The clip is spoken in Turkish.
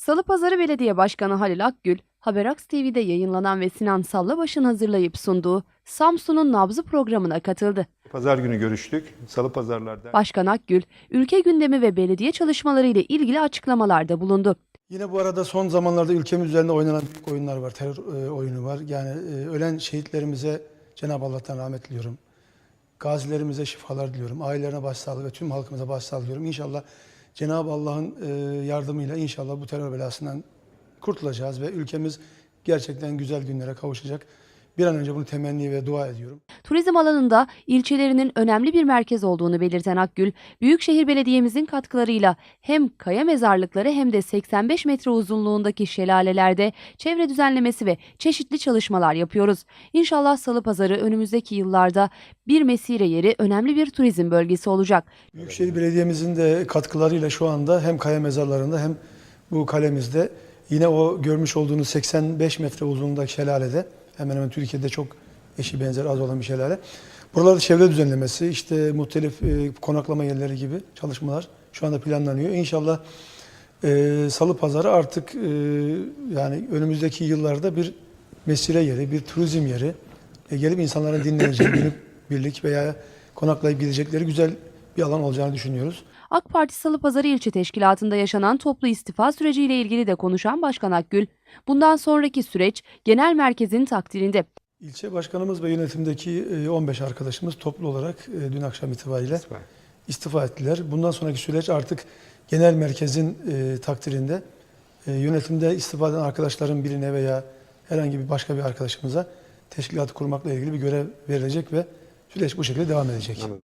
Salı Pazarı Belediye Başkanı Halil Akgül, Haberaks TV'de yayınlanan ve Sinan Sallabaş'ın hazırlayıp sunduğu Samsun'un Nabzı programına katıldı. Pazar günü görüştük. Salı pazarlarda. Başkan Akgül, ülke gündemi ve belediye çalışmaları ile ilgili açıklamalarda bulundu. Yine bu arada son zamanlarda ülkemiz üzerinde oynanan büyük oyunlar var. Terör e, oyunu var. Yani e, ölen şehitlerimize Cenab-ı Allah'tan rahmet diliyorum. Gazilerimize şifalar diliyorum. Ailelerine başsağlığı ve tüm halkımıza başsağlığı diliyorum. İnşallah Cenab-ı Allah'ın e, yardımıyla inşallah bu terör belasından kurtulacağız ve ülkemiz gerçekten güzel günlere kavuşacak. Bir an önce bunu temenni ve dua ediyorum. Turizm alanında ilçelerinin önemli bir merkez olduğunu belirten Akgül, Büyükşehir Belediye'mizin katkılarıyla hem kaya mezarlıkları hem de 85 metre uzunluğundaki şelalelerde çevre düzenlemesi ve çeşitli çalışmalar yapıyoruz. İnşallah Salı Pazarı önümüzdeki yıllarda bir mesire yeri önemli bir turizm bölgesi olacak. Büyükşehir Belediye'mizin de katkılarıyla şu anda hem kaya mezarlarında hem bu kalemizde yine o görmüş olduğunuz 85 metre uzunluğundaki şelalede hemen hemen Türkiye'de çok eşi benzer az olan bir şelale. Buralarda çevre düzenlemesi, işte muhtelif e, konaklama yerleri gibi çalışmalar şu anda planlanıyor. İnşallah e, Salı Pazarı artık e, yani önümüzdeki yıllarda bir mesire yeri, bir turizm yeri, e, gelip insanların dinleneceği, günlük birlik veya konaklayıp gidecekleri güzel bir alan olacağını düşünüyoruz. AK Parti Salı Pazarı İlçe Teşkilatı'nda yaşanan toplu istifa süreciyle ilgili de konuşan Başkan Akgül, bundan sonraki süreç genel merkezin takdirinde. İlçe başkanımız ve yönetimdeki e, 15 arkadaşımız toplu olarak e, dün akşam itibariyle istifa ettiler. Bundan sonraki süreç artık genel merkezin e, takdirinde e, yönetimde istifa eden arkadaşların birine veya herhangi bir başka bir arkadaşımıza teşkilatı kurmakla ilgili bir görev verilecek ve süreç bu şekilde devam edecek. Anladım.